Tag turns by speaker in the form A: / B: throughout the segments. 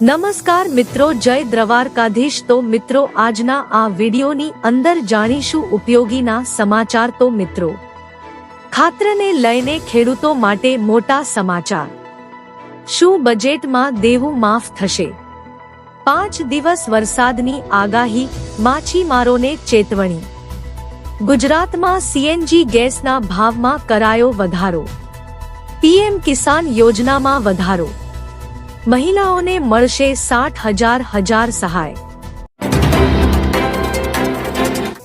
A: નમસ્કાર મિત્રો, જય દ્રવારકાધીશ. તો મિત્રો, આજના આ વિડીયોની અંદર જાણીશું ઉપયોગીના સમાચાર. તો મિત્રો, ખાતરને લઈને ખેડૂતો માટે મોટા સમાચાર. શું બજેટમાં દેવું માફ થશે? પાંચ દિવસ વરસાદની આગાહી, માછીમારોને ચેતવણી. ગુજરાતમાં સીએનજી ગેસના ભાવમાં કરાયો વધારો. પીએમ કિસાન યોજનામાં વધારો. મહિલાઓને મળશે સાઠ હજાર હજાર સહાય.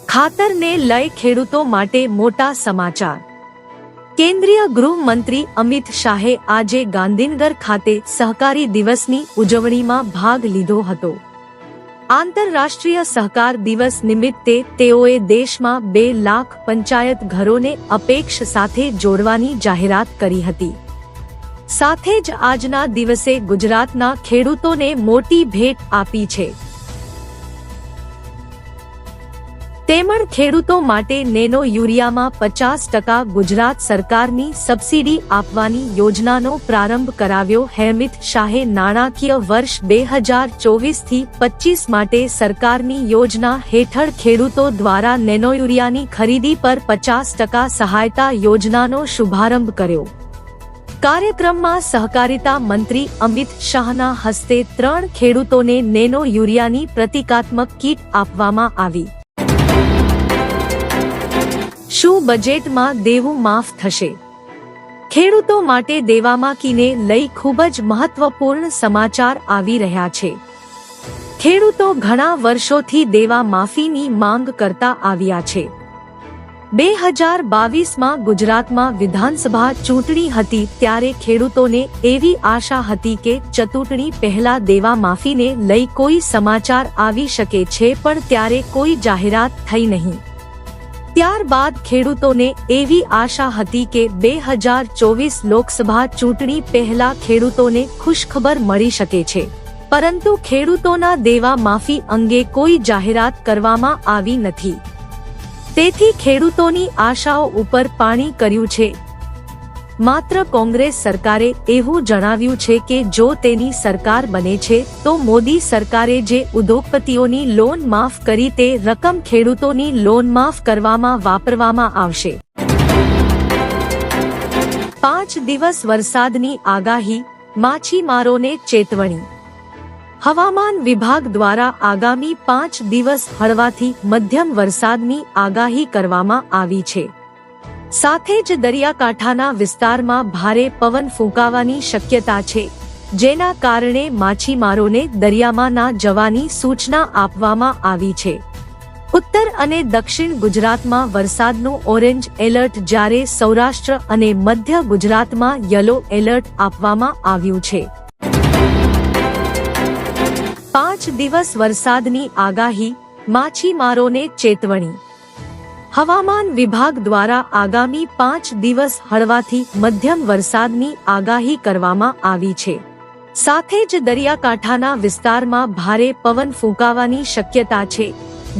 A: ખાતરને લઈ ખેડૂતો માટે મોટા સમાચાર. કેન્દ્રીય ગૃહમંત્રી અમિત શાહે આજે ગાંધીનગર ખાતે સહકારી દિવસની ઉજવણીમાં ભાગ લીધો હતો. આંતરરાષ્ટ્રીય સહકાર દિવસ નિમિત્તે તેઓએ દેશમાં બે લાખ પંચાયત ઘરોને અપેક્ષ સાથે જોડવાની જાહેરાત કરી હતી. સાથે જ આજના દિવસે ગુજરાતના ખેડૂતોને મોટી ભેટ આપી છે. તેમણ ખેડૂતો માટે નેનો યુરિયામાં પચાસ ટકા ગુજરાત સરકારની સબસિડી આપવાની યોજનાનો પ્રારંભ કરાવ્યો હેમિત શાહે નાણાકીય વર્ષ બે હજાર ચોવીસથી પચીસ માટે સરકારની યોજના હેઠળ ખેડૂતો દ્વારા નેનો યુરિયાની ખરીદી પર પચાસ ટકા સહાયતા યોજનાનો શુભારંભ કર્યો. કાર્યક્રમમાં સહકારિતા મંત્રી અમિત શાહના હસ્તે ત્રણ ખેડૂતોને નેનો યુરિયાની પ્રતિકાત્મક કીટ આપવામાં આવી. શું બજેટમાં દેવું માફ થશે? ખેડૂતો માટે દેવામાં કીને લઈ ખૂબ જ મહત્વપૂર્ણ સમાચાર આવી રહ્યા છે. ખેડૂતો ઘણા વર્ષોથી દેવા માફીની માંગ કરતા આવ્યા છે. બે હજાર બાવીસમાં ગુજરાતમાં વિધાનસભા ચૂંટણી હતી ત્યારે ખેડૂતોને એવી આશા હતી કે ચતુંટણી પહેલા દેવા માફીને લઈ કોઈ સમાચાર આવી શકે છે પણ ત્યારે કોઈ જાહેરાત થઈ નહીં. ત્યારબાદ ખેડૂતોને એવી આશા હતી કે બે હજાર ચોવીસ લોકસભા ચૂંટણી પહેલા ખેડૂતોને ખુશખબર મળી શકે છે. પરંતુ ખેડૂતોના દેવા માફી અંગે કોઈ જાહેરાત કરવામાં આવી નથી. તેથી ખેડૂતોની આશાઓ ઉપર પાણી કર્યું છે. માત્ર કોંગ્રેસ સરકારે એવું જણાવ્યું છે કે જો તેની સરકાર બને છે, તો મોદી સરકારે જે ઉદ્યોગપતિઓની લોન માફ કરી તે રકમ ખેડૂતોની લોન માફ કરવામાં વાપરવામાં આવશે. પાંચ દિવસ વરસાદની આગાહી, માછીમારોને ચેતવણી. હવામાન વિભાગ દ્વારા આગામી પાંચ દિવસ હળવાથી મધ્યમ વરસાદની આગાહી કરવામાં આવી છે. સાથે જ દરિયાકાંઠાના વિસ્તારમાં ભારે પવન ફૂંકાવાની શક્યતા છે, જેના કારણે માછીમારોને દરિયામાં ના જવાની સૂચના આપવામાં આવી છે. ઉત્તર અને દક્ષિણ ગુજરાતમાં વરસાદનું ઓરેન્જ એલર્ટ જ્યારે સૌરાષ્ટ્ર અને મધ્ય ગુજરાતમાં યલો એલર્ટ આપવામાં આવ્યું છે. પાંચ દિવસ વરસાદની આગાહી, માછીમારોને ચેતવણી. હવામાન વિભાગ દ્વારા આગામી પાંચ દિવસ હળવાથી મધ્યમ વરસાદની આગાહી કરવામાં આવી છે. સાથે જ દરિયાકાંઠાના વિસ્તારમાં ભારે પવન ફૂંકાવાની શક્યતા છે,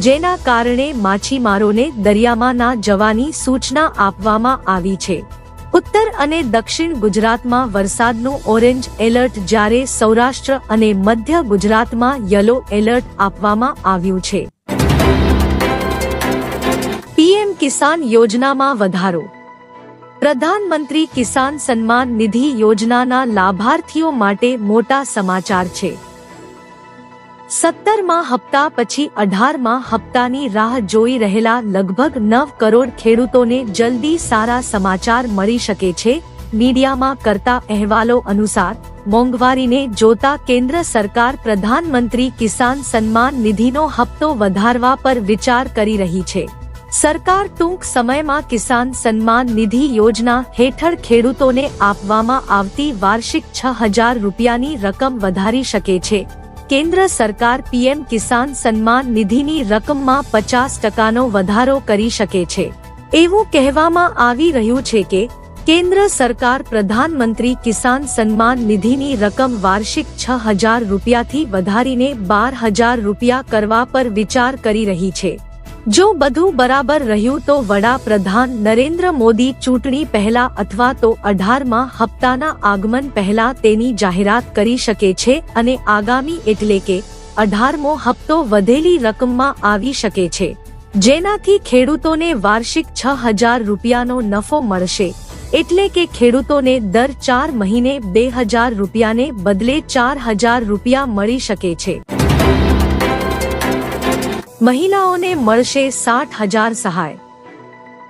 A: જેના કારણે માછીમારોને દરિયામાં ના જવાની સૂચના આપવામાં આવી છે. ઉત્તર અને દક્ષિણ ગુજરાતમાં વરસાદનું ઓરેન્જ એલર્ટ જ્યારે સૌરાષ્ટ્ર અને મધ્ય ગુજરાતમાં યલો એલર્ટ આપવામાં આવ્યું છે. પીએમ કિસાન યોજનામાં વધારો. પ્રધાનમંત્રી કિસાન સન્માન નિધિ યોજનાના લાભાર્થીઓ માટે મોટા સમાચાર છે. સત્તરમાં હપ્તા પછી અઢારમાં હપ્તાની રાહ જોઈ રહેલા લગભગ નવ કરોડ ખેડૂતોને જલ્દી સારા સમાચાર મળી શકે છે. મીડિયામાં કરતા અહેવાલો અનુસાર, મોંઘવારીને જોતા કેન્દ્ર સરકાર પ્રધાનમંત્રી કિસાન સન્માન નિધિનો હપ્તો વધારવા પર વિચાર કરી રહી છે. સરકાર ટૂંક સમયમાં કિસાન સન્માન નિધિ યોજના હેઠળ ખેડૂતોને આપવામાં આવતી વાર્ષિક છ હજાર રૂપિયાની રકમ વધારી શકે છે. કેન્દ્ર સરકાર પીએમ કિસાન સન્માન નિધિની રકમમાં પચાસ ટકાનો વધારો કરી શકે છે. એવું કહેવામાં આવી રહ્યું છે કે, કેન્દ્ર સરકાર પ્રધાનમંત્રી કિસાન સન્માન નિધિની રકમ વાર્ષિક છ હજાર રૂપિયાથી વધારીને બાર હજાર રૂપિયા કરવા પર વિચાર કરી રહી છે. જો બધું બરાબર રહ્યું તો વડાપ્રધાન નરેન્દ્ર મોદી ચૂંટણી પહેલા અથવા તો અઢારમાં હપ્તાના આગમન પહેલા તેની જાહેરાત કરી શકે છે અને આગામી એટલે કે અઢારમો હપ્તો વધેલી રકમમાં આવી શકે છે. જેનાથી ખેડૂતોને વાર્ષિક છ હજાર રૂપિયાનો નફો મળશે. એટલે કે ખેડૂતોને દર ચાર મહિને બે હજાર રૂપિયાને બદલે ચાર હજાર રૂપિયા મળી શકે છે. મહિલાઓને મળશે સાઠ હજાર સહાય.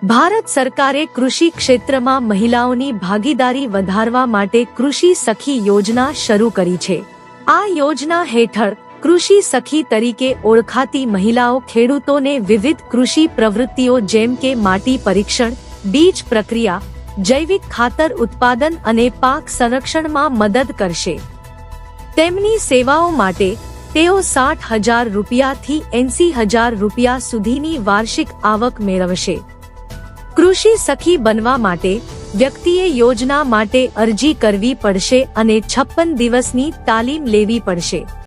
A: ભારત સરકારે કૃષિ ક્ષેત્રમાં મહિલાઓની ભાગીદારી વધારવા માટે કૃષિ સખી યોજના શરૂ કરી છે. આ યોજના હેઠળ કૃષિ સખી તરીકે ઓળખાતી મહિલાઓ ખેડૂતોને વિવિધ કૃષિ પ્રવૃત્તિઓ જેમ કે માટી પરીક્ષણ, બીજ પ્રક્રિયા, જૈવિક ખાતર ઉત્પાદન અને પાક સંરક્ષણમાં મદદ કરશે. તેમની સેવાઓ માટે તેઓ સાઠ હજાર રૂપિયાથી એંસી હજાર રૂપિયા સુધીની વાર્ષિક આવક મેળવશે. કૃષિ સખી બનવા માટે વ્યક્તિએ યોજના માટે અરજી કરવી પડશે અને છપ્પન દિવસની તાલીમ લેવી પડશે.